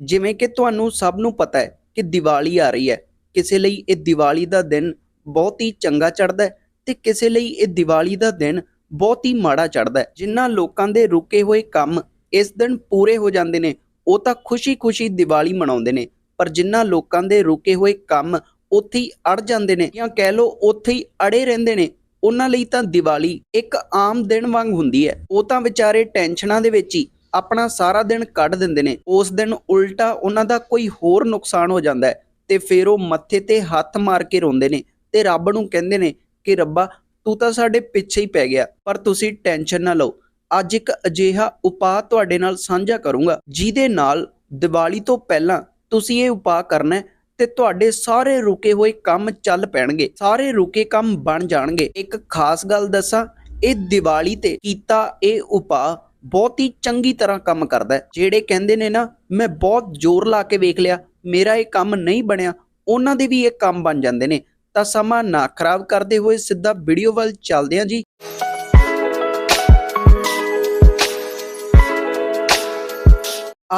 ਜਿਵੇਂ ਕਿ ਤੁਹਾਨੂੰ ਸਭ ਨੂੰ ਪਤਾ ਹੈ ਕਿ ਦੀਵਾਲੀ ਆ ਰਹੀ ਹੈ, ਕਿਸੇ ਲਈ ਇਹ ਦੀਵਾਲੀ ਦਾ ਦਿਨ ਬਹੁਤ ਹੀ ਚੰਗਾ ਚੜਦਾ ਹੈ ਤੇ ਕਿਸੇ ਲਈ ਇਹ ਦੀਵਾਲੀ ਦਾ ਦਿਨ ਬਹੁਤ ਹੀ ਮਾੜਾ ਚੜਦਾ ਹੈ। ਜਿਨ੍ਹਾਂ ਲੋਕਾਂ ਦੇ ਰੁਕੇ ਹੋਏ ਕੰਮ ਇਸ ਦਿਨ ਪੂਰੇ ਹੋ ਜਾਂਦੇ ਨੇ, ਉਹ ਤਾਂ ਖੁਸ਼ੀ-ਖੁਸ਼ੀ ਦੀਵਾਲੀ ਮਨਾਉਂਦੇ ਨੇ, ਪਰ ਜਿਨ੍ਹਾਂ ਲੋਕਾਂ ਦੇ ਰੁਕੇ ਹੋਏ ਕੰਮ ਉੱਥੇ ਹੀ ਅੜ ਜਾਂਦੇ ਨੇ ਜਾਂ ਕਹਿ ਲਓ ਉੱਥੇ ਹੀ ਅੜੇ ਰਹਿੰਦੇ ਨੇ, ਉਹਨਾਂ ਲਈ ਤਾਂ ਦੀਵਾਲੀ ਇੱਕ ਆਮ ਦਿਨ ਵਾਂਗ ਹੁੰਦੀ ਹੈ। ਉਹ ਤਾਂ ਵਿਚਾਰੇ ਟੈਨਸ਼ਨਾਂ ਦੇ ਵਿੱਚ ਹੀ ਆਪਣਾ ਸਾਰਾ ਦਿਨ ਕੱਢ ਦਿੰਦੇ ਨੇ। ਉਸ ਦਿਨ ਉਲਟਾ ਉਹਨਾਂ ਦਾ ਕੋਈ ਹੋਰ ਨੁਕਸਾਨ ਹੋ ਜਾਂਦਾ ਹੈ ਤੇ ਫਿਰ ਉਹ ਮੱਥੇ ਤੇ ਹੱਥ ਮਾਰ ਕੇ ਰੋਂਦੇ ਨੇ ਤੇ ਰੱਬ ਨੂੰ ਕਹਿੰਦੇ ਨੇ ਕਿ ਰੱਬਾ, ਤੂੰ ਤਾਂ ਸਾਡੇ ਪਿੱਛੇ ਹੀ ਪੈ ਗਿਆ, ਪਰ ਤੁਸੀਂ ਟੈਨਸ਼ਨ ਨਾ ਲਓ। ਅੱਜ ਇੱਕ ਅਜਿਹਾ ਉਪਾਅ ਤੁਹਾਡੇ ਨਾਲ ਸਾਂਝਾ ਕਰੂੰਗਾ, ਜਿਹਦੇ ਨਾਲ ਦੀਵਾਲੀ ਤੋਂ ਪਹਿਲਾਂ ਤੁਸੀਂ ਇਹ ਉਪਾਅ ਕਰਨਾ ਹੈ ਤੇ ਤੁਹਾਡੇ ਸਾਰੇ ਰੁਕੇ ਹੋਏ ਕੰਮ ਚੱਲ ਪੈਣਗੇ, ਸਾਰੇ ਰੁਕੇ ਕੰਮ ਬਣ ਜਾਣਗੇ। ਇੱਕ ਖਾਸ ਗੱਲ ਦੱਸਾਂ, ਇਹ ਦੀਵਾਲੀ ਤੇ ਕੀਤਾ ਇਹ ਉਪਾਅ ਬਹੁਤ ਹੀ ਚੰਗੀ ਤਰ੍ਹਾਂ ਕੰਮ ਕਰਦਾ ਹੈ। ਜਿਹੜੇ ਕਹਿੰਦੇ ਨੇ ਨਾ, ਮੈਂ ਬਹੁਤ ਜ਼ੋਰ ਲਾ ਕੇ ਵੇਖ ਲਿਆ, ਮੇਰਾ ਇਹ ਕੰਮ ਨਹੀਂ ਬਣਿਆ, ਉਹਨਾਂ ਦੇ ਵੀ ਇਹ ਕੰਮ ਬਣ ਜਾਂਦੇ ਨੇ। ਤਾਂ ਸਮਾਂ ਨਾ ਖਰਾਬ ਕਰਦੇ ਹੋਏ ਸਿੱਧਾ ਵੀਡੀਓ ਵੱਲ ਚੱਲਦੇ ਹਾਂ ਜੀ।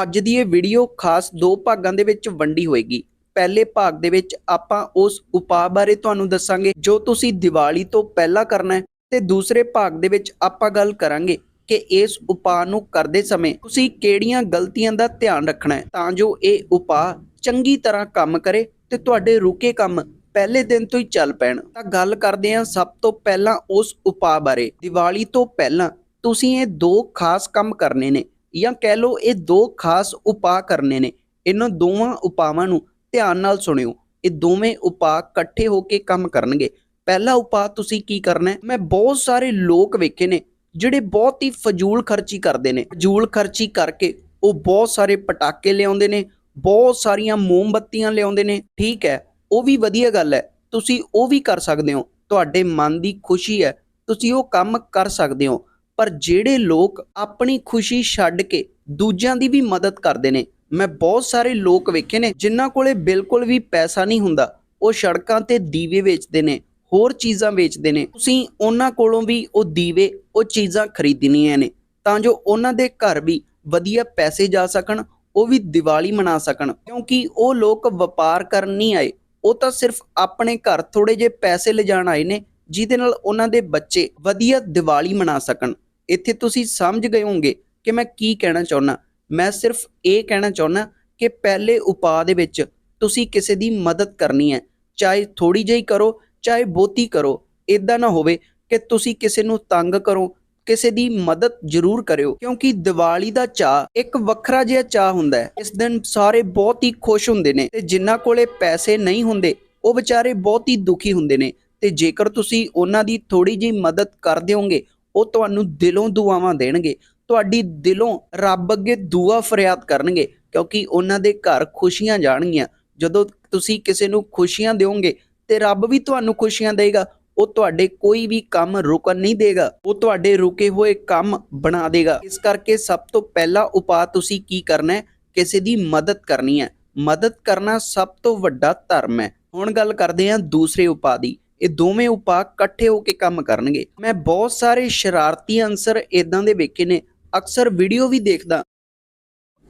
ਅੱਜ ਦੀ ਇਹ ਵੀਡੀਓ ਖਾਸ ਦੋ ਭਾਗਾਂ ਦੇ ਵਿੱਚ ਵੰਡੀ ਹੋਏਗੀ। ਪਹਿਲੇ ਭਾਗ ਦੇ ਵਿੱਚ ਆਪਾਂ ਉਸ ਉਪਾਅ ਬਾਰੇ ਤੁਹਾਨੂੰ ਦੱਸਾਂਗੇ, ਜੋ ਤੁਸੀਂ ਦੀਵਾਲੀ ਤੋਂ ਪਹਿਲਾਂ ਕਰਨਾ ਹੈ, ਤੇ ਦੂਸਰੇ ਭਾਗ ਦੇ ਵਿੱਚ ਆਪਾਂ ਗੱਲ ਕਰਾਂਗੇ। ਕਿ ਇਸ ਉਪਾਅ ਨੂੰ ਕਰਦੇ ਸਮੇਂ ਤੁਸੀਂ ਕਿਹੜੀਆਂ ਗਲਤੀਆਂ ਦਾ ਧਿਆਨ ਰੱਖਣਾ ਹੈ? ਤਾਂ ਜੋ ਇਹ ਉਪਾਅ ਚੰਗੀ ਤਰ੍ਹਾਂ ਕੰਮ ਕਰੇ ਤੇ ਤੁਹਾਡੇ ਰੁਕੇ ਕੰਮ ਪਹਿਲੇ ਦਿਨ ਤੋਂ ਹੀ ਚੱਲ ਪੈਣ। ਤਾਂ ਗੱਲ ਕਰਦੇ ਹਾਂ ਸਭ ਤੋਂ ਪਹਿਲਾਂ ਉਸ ਉਪਾਅ ਬਾਰੇ। ਦੀਵਾਲੀ ਤੋਂ ਪਹਿਲਾਂ ਤੁਸੀਂ ਇਹ ਦੋ ਖਾਸ ਕੰਮ ਕਰਨੇ ਨੇ ਜਾਂ ਕਹਿ ਲਓ ਇਹ ਦੋ ਖਾਸ ਉਪਾਅ ਕਰਨੇ ਨੇ। ਇਹਨਾਂ ਦੋਵਾਂ ਉਪਾਵਾਂ ਨੂੰ ਧਿਆਨ ਨਾਲ ਸੁਣਿਓ। ਇਹ ਦੋਵੇਂ ਉਪਾਅ ਇਕੱਠੇ ਹੋ ਕੇ ਕੰਮ ਕਰਨਗੇ। ਪਹਿਲਾ ਉਪਾਅ ਤੁਸੀਂ ਕੀ ਕਰਨਾ ਹੈ? ਮੈਂ ਬਹੁਤ ਸਾਰੇ ਲੋਕ ਵੇਖੇ ਨੇ ਜਿਹੜੇ ਬਹੁਤ ਹੀ ਫਜ਼ੂਲ ਖਰਚੀ ਕਰਦੇ ਨੇ, ਫਜ਼ੂਲ ਖਰਚੀ ਕਰਕੇ ਉਹ ਬਹੁਤ ਸਾਰੇ ਪਟਾਕੇ ਲਿਆਉਂਦੇ ਨੇ, ਬਹੁਤ ਸਾਰੀਆਂ ਮੋਮਬੱਤੀਆਂ ਲਿਆਉਂਦੇ ਨੇ, ਠੀਕ ਹੈ, ਉਹ ਵੀ ਵਧੀਆ ਗੱਲ ਹੈ, ਤੁਸੀਂ ਉਹ ਵੀ ਕਰ ਸਕਦੇ ਹੋ, ਤੁਹਾਡੇ ਮਨ ਦੀ ਖੁਸ਼ੀ ਹੈ, ਤੁਸੀਂ ਉਹ ਕੰਮ ਕਰ ਸਕਦੇ ਹੋ, ਪਰ ਜਿਹੜੇ ਲੋਕ ਆਪਣੀ ਖੁਸ਼ੀ ਛੱਡ ਕੇ ਦੂਜਿਆਂ ਦੀ ਵੀ ਮਦਦ ਕਰਦੇ ਨੇ, ਮੈਂ ਬਹੁਤ ਸਾਰੇ ਲੋਕ ਵੇਖੇ ਨੇ, ਜਿਨ੍ਹਾਂ ਕੋਲੇ ਬਿਲਕੁਲ ਵੀ ਪੈਸਾ ਨਹੀਂ ਹੁੰਦਾ, ਉਹ ਸੜਕਾਂ ਤੇ ਦੀਵੇ ਵੇਚਦੇ ਨੇ ਹੋਰ ਚੀਜ਼ਾਂ ਵੇਚਦੇ ਨੇ, ਤੁਸੀਂ ਉਹਨਾਂ ਕੋਲੋਂ ਵੀ ਉਹ ਦੀਵੇ, ਉਹ ਚੀਜ਼ਾਂ ਖਰੀਦਣੀਆਂ ਨੇ, ਤਾਂ ਜੋ ਉਹਨਾਂ ਦੇ ਘਰ ਵੀ ਵਧੀਆ ਪੈਸੇ ਜਾ ਸਕਣ, ਉਹ ਵੀ ਦੀਵਾਲੀ ਮਨਾ ਸਕਣ। ਕਿਉਂਕਿ ਉਹ ਲੋਕ ਵਪਾਰ ਕਰਨ ਨਹੀਂ ਆਏ, ਉਹ ਤਾਂ ਸਿਰਫ ਆਪਣੇ ਘਰ ਥੋੜੇ ਜਿਹੇ ਪੈਸੇ ਲਿਜਾਣ ਆਏ ਨੇ, ਜਿਹਦੇ ਨਾਲ ਉਹਨਾਂ ਦੇ ਬੱਚੇ ਵਧੀਆ ਦੀਵਾਲੀ ਮਨਾ ਸਕਣ। ਇੱਥੇ ਤੁਸੀਂ ਸਮਝ ਗਏ ਹੋਵੋਗੇ ਕਿ ਮੈਂ ਕੀ ਕਹਿਣਾ ਚਾਹੁੰਦਾ। ਮੈਂ ਸਿਰਫ ਇਹ ਕਹਿਣਾ ਚਾਹੁੰਦਾ ਕਿ ਪਹਿਲੇ ਉਪਾਅ ਦੇ ਵਿੱਚ ਤੁਸੀਂ ਕਿਸੇ ਦੀ ਮਦਦ ਕਰਨੀ ਹੈ, ਚਾਹੇ ਥੋੜੀ ਜਿਹੀ ਕਰੋ ਚਾਹੇ ਬਹੁਤੀ ਕਰੋ ਇਦਾਂ ਨਾ ਹੋਵੇ ਕਿ ਤੁਸੀਂ ਕਿਸੇ ਨੂੰ ਤੰਗ ਕਰੋ, ਕਿਸੇ ਦੀ ਮਦਦ ਜ਼ਰੂਰ ਕਰਿਓ। ਕਿਉਂਕਿ ਦੀਵਾਲੀ ਦਾ ਚਾਹ ਇੱਕ ਵੱਖਰਾ ਜਿਹਾ ਚਾਹ ਹੁੰਦਾ ਹੈ। ਇਸ ਦਿਨ ਸਾਰੇ ਬਹੁਤ ਹੀ ਖੁਸ਼ ਹੁੰਦੇ ਨੇ ਤੇ ਜਿਨ੍ਹਾਂ ਕੋਲੇ ਪੈਸੇ ਨਹੀਂ ਹੁੰਦੇ, ਉਹ ਵਿਚਾਰੇ ਬਹੁਤ ਹੀ ਦੁਖੀ ਹੁੰਦੇ ਨੇ। ਤੇ ਜੇਕਰ ਤੁਸੀਂ ਉਹਨਾਂ ਦੀ ਥੋੜੀ ਜਿਹੀ ਮਦਦ ਕਰ ਦਿਓਗੇ ਉਹ ਤੁਹਾਨੂੰ ਦਿਲੋਂ ਦੁਆਵਾਂ ਦੇਣਗੇ। ਤੁਹਾਡੀ ਦਿਲੋਂ ਰੱਬ ਅੱਗੇ ਦੁਆ ਫਰਿਆਦ ਕਰਨਗੇ, ਕਿਉਂਕਿ ਉਹਨਾਂ ਦੇ ਘਰ ਖੁਸ਼ੀਆਂ ਜਾਣਗੀਆਂ। ਜਦੋਂ ਤੁਸੀਂ ਕਿਸੇ ਨੂੰ ਖੁਸ਼ੀਆਂ ਦਿਓਗੇ ਤੇ ਰੱਬ ਵੀ ਤੁਹਾਨੂੰ ਖੁਸ਼ੀਆਂ ਦੇਗਾ, ਉਹ ਤੁਹਾਡੇ ਕੋਈ ਵੀ ਕੰਮ ਰੁਕਣ ਨਹੀਂ ਦੇਗਾ, ਉਹ ਤੁਹਾਡੇ ਰੁਕੇ ਹੋਏ ਕੰਮ ਬਣਾ ਦੇਗਾ। ਇਸ ਕਰਕੇ ਸਭ ਤੋਂ ਪਹਿਲਾ ਉਪਾਅ ਤੁਸੀਂ ਕੀ ਕਰਨਾ ਹੈ? ਕਿਸੇ ਦੀ ਮਦਦ ਕਰਨੀ ਹੈ। ਮਦਦ ਕਰਨਾ ਸਭ ਤੋਂ ਵੱਡਾ ਧਰਮ ਹੈ। ਹੁਣ ਗੱਲ ਕਰਦੇ ਹਾਂ ਦੂਸਰੇ ਉਪਾਅ ਦੀ। ਇਹ ਦੋਵੇਂ ਉਪਾਅ ਇਕੱਠੇ ਹੋ ਕੇ ਕੰਮ ਕਰਨਗੇ। ਮੈਂ ਬਹੁਤ ਸਾਰੇ ਸ਼ਰਾਰਤੀ ਅਨਸਰ ਇਦਾਂ ਦੇ ਵੇਖੇ ਨੇ। ਅਕਸਰ ਵੀਡੀਓ ਵੀ ਦੇਖਦਾ।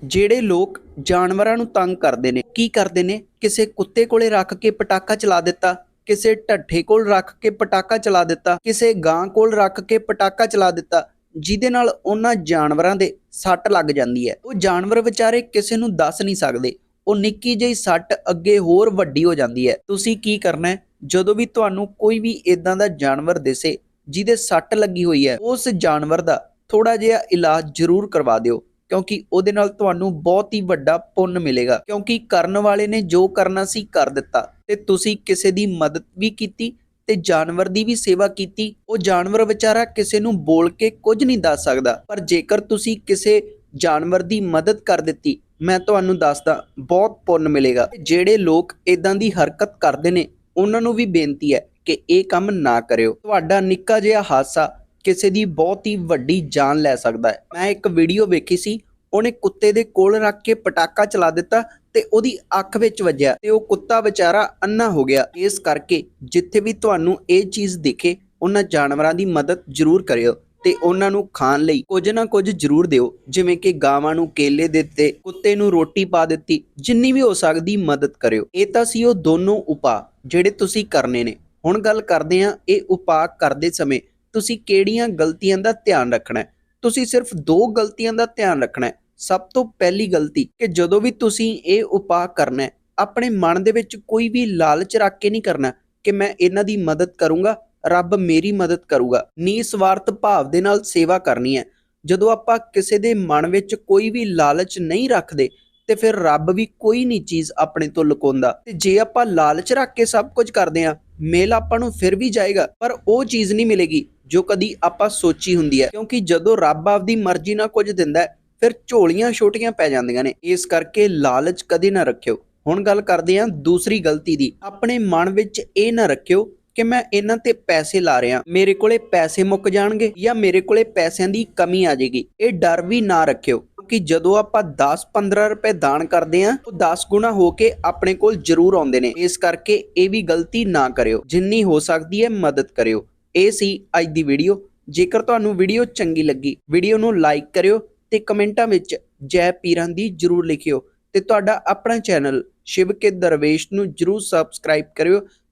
ਜਿਹੜੇ ਲੋਕ ਜਾਨਵਰਾਂ ਨੂੰ ਤੰਗ ਕਰਦੇ ਨੇ, ਕੀ ਕਰਦੇ ਨੇ? ਕਿਸੇ ਕੁੱਤੇ ਕੋਲੇ ਰੱਖ ਕੇ ਪਟਾਕਾ ਚਲਾ ਦਿੱਤਾ, ਕਿਸੇ ਢੱਠੇ ਕੋਲ ਰੱਖ ਕੇ ਪਟਾਕਾ ਚਲਾ ਦਿੱਤਾ, ਕਿਸੇ ਗਾਂ ਕੋਲ ਰੱਖ ਕੇ ਪਟਾਕਾ ਚਲਾ ਦਿੱਤਾ, ਜਿਹਦੇ ਨਾਲ ਉਹਨਾਂ ਜਾਨਵਰਾਂ ਦੇ ਸੱਟ ਲੱਗ ਜਾਂਦੀ ਹੈ। ਉਹ ਜਾਨਵਰ ਵਿਚਾਰੇ ਕਿਸੇ ਨੂੰ ਦੱਸ ਨਹੀਂ ਸਕਦੇ। ਉਹ ਨਿੱਕੀ ਜਿਹੀ ਸੱਟ ਅੱਗੇ ਹੋਰ ਵੱਡੀ ਹੋ ਜਾਂਦੀ ਹੈ। ਤੁਸੀਂ ਕੀ ਕਰਨਾ ਹੈ? ਜਦੋਂ ਵੀ ਤੁਹਾਨੂੰ ਕੋਈ ਵੀ ਇਦਾਂ ਦਾ ਜਾਨਵਰ ਦਿਸੇ, ਜਿਹਦੇ ਸੱਟ ਲੱਗੀ ਹੋਈ ਹੈ, ਉਸ ਜਾਨਵਰ ਦਾ ਥੋੜਾ ਜਿਹਾ ਇਲਾਜ ਜ਼ਰੂਰ ਕਰਵਾ ਦਿਓ। ਕਿਉਂਕਿ ਉਹਦੇ ਨਾਲ ਤੁਹਾਨੂੰ ਬਹੁਤ ਹੀ ਵੱਡਾ ਪੁੰਨ ਮਿਲੇਗਾ। ਕਿਉਂਕਿ ਕਰਨ ਵਾਲੇ ਨੇ ਜੋ ਕਰਨਾ ਸੀ ਕਰ ਦਿੱਤਾ। ਤੇ ਤੁਸੀਂ ਕਿਸੇ ਦੀ ਮਦਦ ਵੀ ਕੀਤੀ ਤੇ ਜਾਨਵਰ ਦੀ ਵੀ ਸੇਵਾ ਕੀਤੀ। ਉਹ ਜਾਨਵਰ ਵਿਚਾਰਾ ਕਿਸੇ ਨੂੰ ਬੋਲ ਕੇ ਕੁਝ ਨਹੀਂ ਦੱਸ ਸਕਦਾ। ਪਰ ਜੇਕਰ ਤੁਸੀਂ ਕਿਸੇ ਜਾਨਵਰ ਦੀ ਮਦਦ ਕਰ ਦਿੱਤੀ, ਮੈਂ ਤੁਹਾਨੂੰ ਦੱਸਦਾ, ਬਹੁਤ ਪੁੰਨ ਮਿਲੇਗਾ। ਜਿਹੜੇ ਲੋਕ ਇਦਾਂ ਦੀ ਹਰਕਤ ਕਰਦੇ ਨੇ, ਉਹਨਾਂ ਨੂੰ ਵੀ ਬੇਨਤੀ ਹੈ ਕਿ ਇਹ ਕੰਮ ਨਾ ਕਰਿਓ। ਤੁਹਾਡਾ ਨਿੱਕਾ ਜਿਹਾ ਹਾਦਸਾ ਕਿਸੇ ਦੀ ਬਹੁਤ ਹੀ ਵੱਡੀ ਜਾਨ ਲੈ ਸਕਦਾ ਹੈ। ਮੈਂ ਇੱਕ ਵੀਡੀਓ ਵੇਖੀ ਸੀ, ਉਹਨੇ ਕੁੱਤੇ ਦੇ ਕੋਲ ਰੱਖ ਕੇ ਪਟਾਕਾ ਚਲਾ ਦਿੱਤਾ ਤੇ ਉਹਦੀ ਅੱਖ ਵਿੱਚ ਵੱਜਿਆ ਤੇ ਉਹ ਕੁੱਤਾ ਵਿਚਾਰਾ ਅੰਨਾ ਹੋ ਗਿਆ। ਇਸ ਕਰਕੇ ਜਿੱਥੇ ਵੀ ਤੁਹਾਨੂੰ ਇਹ ਚੀਜ਼ ਦਿਖੇ, ਉਹਨਾਂ ਜਾਨਵਰਾਂ ਦੀ ਮਦਦ ਜ਼ਰੂਰ ਕਰਿਓ ਤੇ ਉਹਨਾਂ ਨੂੰ ਖਾਣ ਲਈ ਕੁਝ ਨਾ ਕੁਝ ਜ਼ਰੂਰ ਦਿਓ। ਜਿਵੇਂ ਕਿ ਗਾਵਾਂ ਨੂੰ ਕੇਲੇ ਦਿੱਤੇ, ਕੁੱਤੇ ਨੂੰ ਰੋਟੀ ਪਾ ਦਿੱਤੀ, ਜਿੰਨੀ ਵੀ ਹੋ ਸਕਦੀ ਮਦਦ ਕਰਿਓ। ਇਹ ਤਾਂ ਸੀ ਉਹ ਦੋਨੋਂ ਉਪਾਅ ਜਿਹੜੇ ਤੁਸੀਂ ਕਰਨੇ ਨੇ। ਹੁਣ ਗੱਲ ਕਰਦੇ ਹਾਂ ਇਹ ਉਪਾਅ ਕਰਦੇ ਸਮੇਂ ਤੁਸੀਂ ਕਿਹੜੀਆਂ ਗਲਤੀਆਂ ਦਾ ਧਿਆਨ ਰੱਖਣਾ ਹੈ? ਤੁਸੀਂ ਸਿਰਫ ਦੋ ਗਲਤੀਆਂ ਦਾ ਧਿਆਨ ਰੱਖਣਾ ਹੈ। ਸਭ ਤੋਂ ਪਹਿਲੀ ਗਲਤੀ ਕਿ ਜਦੋਂ ਵੀ ਤੁਸੀਂ ਇਹ ਉਪਾਅ ਕਰਨਾ ਹੈ, ਆਪਣੇ ਮਨ ਦੇ ਵਿੱਚ ਕੋਈ ਵੀ ਲਾਲਚ ਰੱਖ ਕੇ ਨਹੀਂ ਕਰਨਾ ਕਿ ਮੈਂ ਇਹਨਾਂ ਦੀ ਮਦਦ ਕਰੂੰਗਾ, ਰੱਬ ਮੇਰੀ ਮਦਦ ਕਰੂਗਾ। ਨਿਸਵਾਰਥ ਭਾਵ ਦੇ ਨਾਲ ਸੇਵਾ ਕਰਨੀ ਹੈ। ਜਦੋਂ ਆਪਾਂ ਕਿਸੇ ਦੇ ਮਨ ਵਿੱਚ ਕੋਈ ਵੀ ਲਾਲਚ ਨਹੀਂ ਰੱਖਦੇ, ਤੇ ਫਿਰ ਰੱਬ ਵੀ ਕੋਈ ਨਹੀਂ ਚੀਜ਼ ਆਪਣੇ ਤੋਂ ਲੁਕਾਉਂਦਾ। ਤੇ ਜੇ ਆਪਾਂ ਲਾਲਚ ਰੱਖ ਕੇ ਸਭ ਕੁਝ ਕਰਦੇ ਆ ਮੇਲ ਆਪਾਂ ਨੂੰ ਫਿਰ ਵੀ ਜਾਏਗਾ, ਪਰ ਉਹ ਚੀਜ਼ ਨਹੀਂ ਮਿਲੇਗੀ ਜੋ ਕਦੀ ਆਪਾਂ ਸੋਚੀ ਹੁੰਦੀ ਹੈ। ਕਿਉਂਕਿ ਜਦੋਂ ਰੱਬ ਆਪਦੀ ਮਰਜ਼ੀ ਨਾਲ ਕੁਝ ਦਿੰਦਾ ਹੈ, ਫਿਰ ਝੋਲੀਆਂ ਛੋਟੀਆਂ ਪੈ ਜਾਂਦੀਆਂ ਨੇ। ਇਸ ਕਰਕੇ ਲਾਲਚ ਕਦੇ ਨਾ ਰੱਖਿਓ। ਹੁਣ ਗੱਲ ਕਰਦੇ ਹਾਂ ਦੂਸਰੀ ਗਲਤੀ ਦੀ। ਆਪਣੇ ਮਨ ਵਿੱਚ ਇਹ ਨਾ ਰੱਖਿਓ ਕਿ ਮੈਂ ਇਹਨਾਂ ਤੇ ਪੈਸੇ ਲਾ ਰਿਹਾ। ਮੇਰੇ ਕੋਲੇ ਪੈਸੇ ਮੁੱਕ ਜਾਣਗੇ ਜਾਂ ਮੇਰੇ ਕੋਲੇ ਪੈਸਿਆਂ ਦੀ ਕਮੀ ਆ ਜਾਏਗੀ। ਇਹ ਡਰ ਵੀ ਨਾ ਰੱਖਿਓ ਕਿ ਜਦੋਂ ਆਪਾਂ 10-15 ਰੁਪਏ ਦਾਨ ਕਰਦੇ ਆਂ ਉਹ 10 ਗੁਣਾ ਹੋ ਕੇ ਆਪਣੇ ਕੋਲ ਜ਼ਰੂਰ ਆਉਂਦੇ ਨੇ। ਇਸ ਕਰਕੇ ਇਹ ਵੀ ਗਲਤੀ ਨਾ ਕਰਿਓ। ਜਿੰਨੀ ਹੋ ਸਕਦੀ ਹੈ ਮਦਦ ਕਰਿਓ। ਇਹ ਸੀ ਅੱਜ ਦੀ ਵੀਡੀਓ। ਜੇਕਰ ਤੁਹਾਨੂੰ ਵੀਡੀਓ ਚੰਗੀ ਲੱਗੀ, ਵੀਡੀਓ ਨੂੰ ਲਾਈਕ ਕਰਿਓ ਤੇ ਕਮੈਂਟਾਂ ਵਿੱਚ ਜੈ ਪੀਰਾਂ ਦੀ ਜਰੂਰ ਲਿਖਿਓ ਤੇ ਤੁਹਾਡਾ ਆਪਣਾ ਚੈਨਲ ਸ਼ਿਵ ਕੇ ਦਰਵੇਸ਼ ਨੂੰ ਜਰੂਰ ਸਬਸਕ੍ਰਾਈਬ ਕਰਿਓ